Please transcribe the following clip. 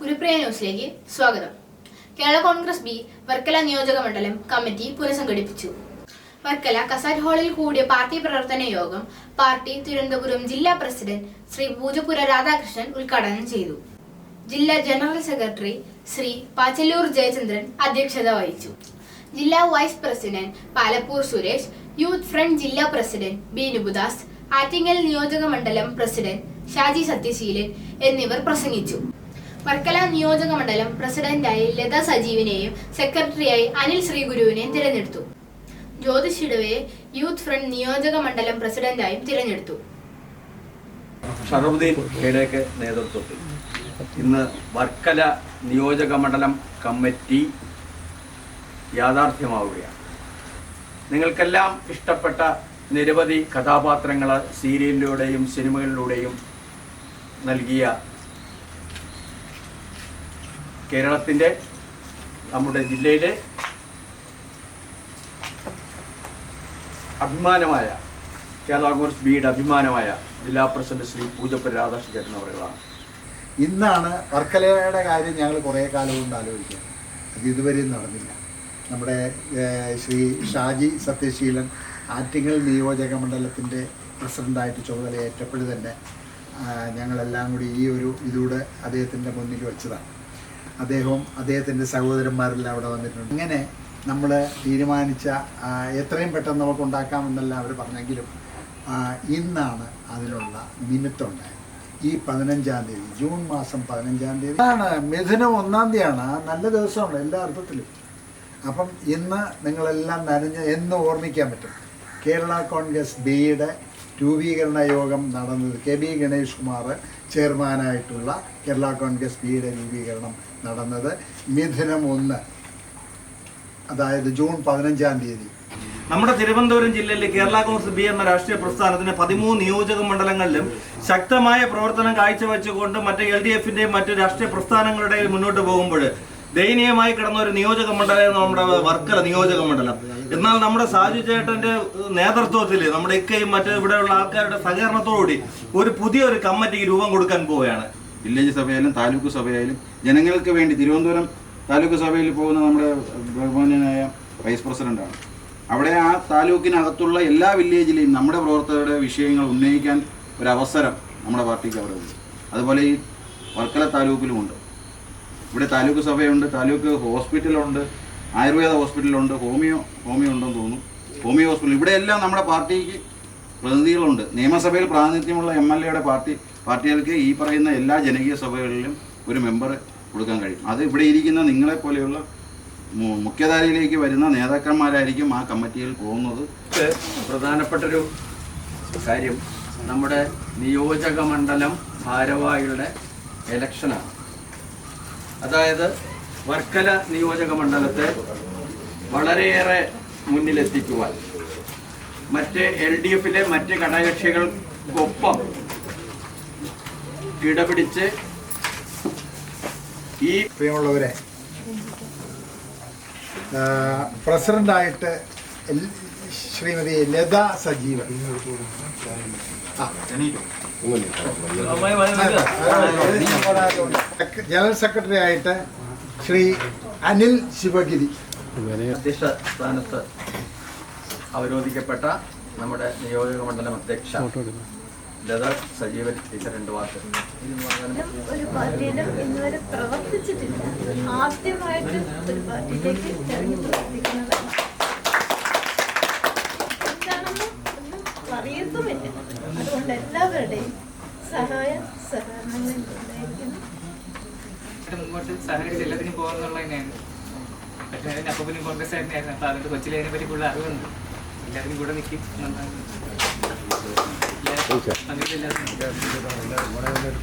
ഗുരുപ്രിയ ന്യൂസിലേക്ക് സ്വാഗതം. കേരള കോൺഗ്രസ് ബി വർക്കല നിയോജക മണ്ഡലം കമ്മിറ്റി പുനഃസംഘടിപ്പിച്ചു. വർക്കല കസാറ്റ് ഹാളിൽ കൂടിയ പാർട്ടി പ്രവർത്തന യോഗം പാർട്ടി തിരുവനന്തപുരം ജില്ലാ പ്രസിഡന്റ് ശ്രീ പൂജപുര രാധാകൃഷ്ണൻ ഉദ്ഘാടനം ചെയ്തു. ജില്ലാ ജനറൽ സെക്രട്ടറി ശ്രീ പാച്ചല്ലൂർ ജയചന്ദ്രൻ അധ്യക്ഷത വഹിച്ചു. ജില്ലാ vice president Palappoor Suresh youth front ജില്ലാ പ്രസിഡന്റ് ബി നുബുദാസ് ആറ്റിങ്ങൽ നിയോജക മണ്ഡലം പ്രസിഡന്റ് ഷാജി സത്യശീലൻ എന്നിവർ പ്രസംഗിച്ചു. വർക്കല നിയോജക മണ്ഡലം പ്രസിഡന്റായി ലത സജീവിനെയും സെക്രട്ടറിയായി അനിൽ ശ്രീഗുരുവിനെയും തിരഞ്ഞെടുത്തു. ജ്യോതിഷ് യൂത്ത് ഫ്രണ്ട് നിയോജക മണ്ഡലം പ്രസിഡന്റായും തിരഞ്ഞെടുത്തു. ഇന്ന് വർക്കല നിയോജക മണ്ഡലം കമ്മിറ്റി യാഥാർത്ഥ്യമാവുകയാണ്. നിങ്ങൾക്കെല്ലാം ഇഷ്ടപ്പെട്ട നിരവധി കഥാപാത്രങ്ങൾ സീരിയലിലൂടെയും സിനിമകളിലൂടെയും നൽകിയ കേരളത്തിന്റെ നമ്മുടെ ജില്ലയിലെ അഭിമാനമായ കേരള കോൺഗ്രസ് ബിയുടെ അഭിമാനമായ ജില്ലാ പ്രസിഡന്റ് ശ്രീ പൂജപ്പൻ രാധാകൃഷ്ണൻ അവരുകളാണ്. ഇന്നാണ് വർക്കലയുടെ കാര്യം ഞങ്ങൾ കുറേ കാലം കൊണ്ട് ആലോചിക്കുക അത് ഇതുവരെയും നടന്നില്ല. നമ്മുടെ ശ്രീ ഷാജി സത്യശീലൻ ആറ്റിങ്ങൽ നിയോജക മണ്ഡലത്തിന്റെ പ്രസിഡന്റായിട്ട് ചുമതലയേറ്റപ്പോഴും തന്നെ ഞങ്ങളെല്ലാം കൂടി ഈ ഒരു ഇതിലൂടെ അദ്ദേഹത്തിന്റെ മുന്നിൽ വെച്ചതാണ്. അദ്ദേഹവും അദ്ദേഹത്തിന്റെ സഹോദരന്മാരെല്ലാം അവിടെ വന്നിട്ടുണ്ട്. അങ്ങനെ നമ്മൾ തീരുമാനിച്ച എത്രയും പെട്ടെന്ന് നമുക്ക് ഉണ്ടാക്കാമെന്നെല്ലാം അവർ പറഞ്ഞെങ്കിലും ഇന്നാണ് അതിനുള്ള നിമിത്തം ഉണ്ടായത് ഈ പതിനഞ്ചാം തീയതി ജൂൺ മാസം പതിനഞ്ചാം തീയതി. ആണ് മിഥുനം ഒന്നാം തീയതിയാണ്. നല്ല ദിവസമാണ് എല്ലാ അർത്ഥത്തിലും. അപ്പം ഇന്ന് നിങ്ങളെല്ലാം നനഞ്ഞ് എന്ന് ഓർമ്മിക്കാൻ പറ്റും. കേരള കോൺഗ്രസ് ബിയുടെ രൂപീകരണ യോഗം നടന്നത് കെ ബി ഗണേഷ് കുമാർ ചെയർമാനായിട്ടുള്ള കേരള കോൺഗ്രസ് പിയുടെ രൂപീകരണം നടന്നത് മിഥുനം ഒന്ന് അതായത് ജൂൺ പതിനഞ്ചാം തീയതി. നമ്മുടെ തിരുവനന്തപുരം ജില്ലയിലെ കേരള കോൺഗ്രസ് ബി എന്ന രാഷ്ട്രീയ പ്രസ്ഥാനത്തിന് പതിമൂന്ന് നിയോജക മണ്ഡലങ്ങളിലും ശക്തമായ പ്രവർത്തനം കാഴ്ചവെച്ചുകൊണ്ട് മറ്റ് എൽ ഡി എഫിന്റെയും മറ്റ് രാഷ്ട്രീയ പ്രസ്ഥാനങ്ങളുടെയും മുന്നോട്ട് പോകുമ്പോൾ ദയനീയമായി കിടന്ന ഒരു നിയോജക മണ്ഡലം നമ്മുടെ വർക്കല നിയോജക മണ്ഡലം. എന്നാൽ നമ്മുടെ സാജു ചേട്ടന്റെ നേതൃത്വത്തിൽ നമ്മുടെ ഇക്കയും മറ്റു ഇവിടെയുള്ള ആൾക്കാരുടെ സഹകരണത്തോടുകൂടി ഒരു പുതിയൊരു കമ്മിറ്റിക്ക് രൂപം കൊടുക്കാൻ പോവുകയാണ്. വില്ലേജ് സഭയായാലും താലൂക്ക് സഭയായാലും ജനങ്ങൾക്ക് വേണ്ടി തിരുവനന്തപുരം താലൂക്ക് സഭയിൽ പോകുന്ന നമ്മുടെ ബഹുമാനായ വൈസ് പ്രസിഡന്റാണ് അവിടെ ആ താലൂക്കിനകത്തുള്ള എല്ലാ വില്ലേജിലെയും നമ്മുടെ പ്രവർത്തകരുടെ വിഷയങ്ങൾ ഉന്നയിക്കാൻ ഒരു അവസരം നമ്മുടെ പാർട്ടിക്ക് അവിടെ ഉണ്ട്. അതുപോലെ ഈ വർക്കല താലൂക്കിലുമുണ്ട് ഇവിടെ താലൂക്ക് സഭയുണ്ട് താലൂക്ക് ഹോസ്പിറ്റലുണ്ട് ആയുർവേദ ഹോസ്പിറ്റലുണ്ട് ഹോമിയോ ഹോമിയോ ഉണ്ടെന്ന് തോന്നുന്നു. Homeo hospital. ഇവിടെയെല്ലാം നമ്മുടെ പാർട്ടിക്ക് പ്രതിനിധികളുണ്ട്. നിയമസഭയിൽ പ്രാതിനിധ്യമുള്ള എം എൽ എയുടെ പാർട്ടി പാർട്ടികൾക്ക് ഈ പറയുന്ന എല്ലാ ജനകീയ സഭകളിലും ഒരു മെമ്പർ കൊടുക്കാൻ കഴിയും. അത് ഇവിടെ ഇരിക്കുന്ന നിങ്ങളെ പോലെയുള്ള മുഖ്യധാരയിലേക്ക് വരുന്ന നേതാക്കന്മാരായിരിക്കും ആ കമ്മിറ്റിയിൽ പോകുന്നത്. പ്രധാനപ്പെട്ടൊരു കാര്യം നമ്മുടെ നിയോജക മണ്ഡലം ഭാരവാഹികളുടെ ഇലക്ഷനാണ് അതായത് വർക്കല നിയോജക മണ്ഡലത്തെ വളരെയേറെ മുന്നിലെത്തിക്കുവാൻ. മറ്റ് എൽ ഡി എഫിലെ മറ്റ് ഘടകകക്ഷികൾക്കൊപ്പം ഇടപിടിച്ച് ഈ പ്രിയമുള്ളവരെ പ്രസിഡന്റായിട്ട് ശ്രീമതി ലത സജീവൻ. ആ. ജനറൽ സെക്രട്ടറി ആയിട്ട് ശ്രീ അനിൽ ശിവഗിരി. അധ്യക്ഷ സ്ഥാനത്ത് അവരോധിക്കപ്പെട്ട നമ്മുടെ നിയോജക മണ്ഡലം അധ്യക്ഷ ലത സജീവൻ ടീച്ചർ രണ്ട് വാക്ക്. ഒരു പാർട്ടിയിലും ഇന്നുവരെ പ്രവർത്തിച്ചിട്ടില്ല. ആദ്യമായിട്ട് ഒരു പാർട്ടിയിലേക്ക് ഇറങ്ങി പ്രവർത്തിക്കുന്നതാണ് എന്താണെന്ന് ഒന്നും അറിയത്തുമില്ല അതുകൊണ്ട് എല്ലാവരുടെയും സഹായ സഹകരണങ്ങൾ ഉണ്ടായിരിക്കുന്നു മുമ്പോട്ട് സഹകരിച്ച് എല്ലാത്തിനും പോകുന്നുള്ള തന്നെയാണ് പക്ഷേ അതിന് അപ്പനും കോൺഗ്രസ് ആയിരുന്നു അപ്പൊ അതുകൊണ്ട് കൊച്ചിലെ അതിനെ പറ്റി കൂടുതൽ അറിവുണ്ട്. എല്ലാത്തിനും കൂടെ നിൽക്കും നന്നായി.